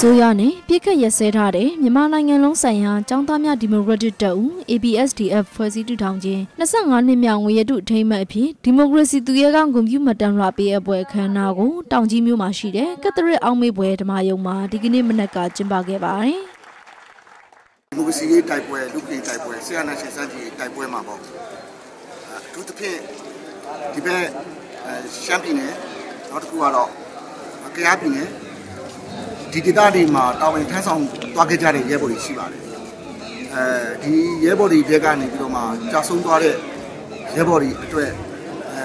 စိုးရနဲ့ပြည်ခတ်ရက်စဲထားတဲ့မြန်မာနိုင်ငံလုံးဆိုင်ရာចောင်းသားများဒီမိုကရက်တစ်တပ်ဦး ABSDF ဖွဲ့စည်းထူထောင်ခြင်း25နှစ်မြောက်ငွေရတုအထိမ်းအမှတ်အဖြစ်ဒီမိုကရေစီသူရဲကောင်းဂုဏ်ပြုမှတ်တမ်းလွှာပေးအပ်ပွဲအခမ်းအနားကိုတောင်ကြီးမြို့မှာရှိတဲ့ကက်သရစ်အောင်မေပွဲဓမ္မယုံမှာဒီကနေ့မနက်ကကျင်းပခဲ့ပါတယ်ဒီမိုကရေစီရေးတိုက်ပွဲလူ့ပြည်တိုက်ပွဲဆရာနာရှင်စန်းကြီးတိုက်ပွဲမှာပေါ့အထူးသဖြင့်ဒီဘက်အဲရှမ်းပြည်နယ်နောက်တစ်ခုကတော့ကယားပြည်နယ် ဒီဒေသတွေမှာတာဝန်ထမ်းဆောင်သွားခဲ့ကြတဲ့ရဲဘော်တွေရှိပါတယ်အဲဒီရဲဘော်တွေတဲကနေပြီးတော့မှကြာဆုံးသွားတဲ့ရဲဘော်တွေအတွက်အဲ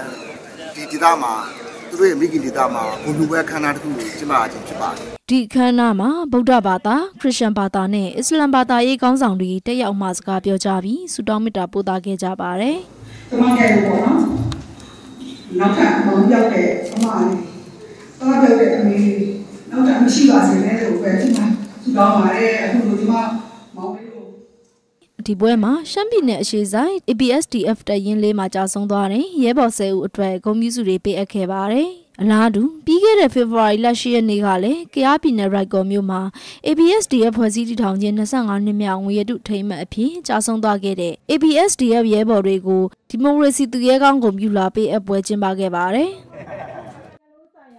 ဒီဒေသမှာသူတို့ရဲ့မိခင်ဒေသမှာဘုံလူပွဲခမ်းနားတစ်ခုကိုကျင်းပခြင်းဖြစ်ပါတယ်ဒီအခမ်းအနားမှာဗုဒ္ဓဘာသာခရစ်ယာန်ဘာသာနဲ့အစ္စလာမ်ဘာသာရေးခေါင်းဆောင်တွေတက်ရောက်မှစကားပြောကြပြီးဆုတောင်းမေတ္တာပို့သခဲ့ကြပါတယ်ကျမကလည်းပေါ့နော်နောက်ထပ်မောင်ပြောက်တဲ့အမလေးတော့ပြောက်တဲ့အမေလေး နောက်ထပ်မရှိပါစေနဲ့လို့ပဲဒီမှာသူတောင်းပါတယ်အခုလိုဒီမှာမောင်လေးကိုဒီပွဲမှာရှမ်းပြည်နယ်အရှေ့ဆိုင် ABSDF တရင်လေးမှာကြာဆုံးသွားတဲ့ရဲဘော်ဆယ်ဦးအတွက်ဂုဏ်ပြုစုတွေပေးအပ်ခဲ့ပါတယ်။အလားတူပြီးခဲ့တဲ့ဖေဖော်ဝါရီလ10ရက်နေ့ကလည်းကယားပြည်နယ်ရိုက်ကော်မြို့မှာ ABSDF ဖွဲ့စည်းတည်ထောင်ခြင်း25နှစ်မြောက်ငွေရတုထိမ်းအမှတ်အဖြစ်ကြာဆုံးသွားခဲ့တဲ့ ABSDF ရဲဘော်တွေကိုဒီမိုကရေစီသူရဲကောင်းဂုဏ်ပြုလာပေးအပ်ပွဲကျင်းပခဲ့ပါတယ်။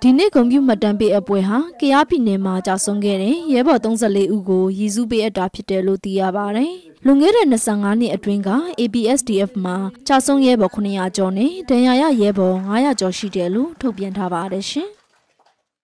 ဒီနေ့ဂုံပြူမှတ်တမ်းပေးအပွဲဟာကယားပြည်နယ်မှာကြာဆုံးခဲ့တဲ့ရဲဘော်34ဦးကိုရည်စူးပေးအပ်တာဖြစ်တယ်လို့သိရပါတယ်။လွန်ခဲ့တဲ့25နှစ်အတွင်းက ABSDF မှာကြာဆုံးရဲဘော်900ကျော်နဲ့ဒဏ်ရာရရဲဘော်900ကျော်ရှိတယ်လို့ထုတ်ပြန်ထားပါတယ်ရှင်။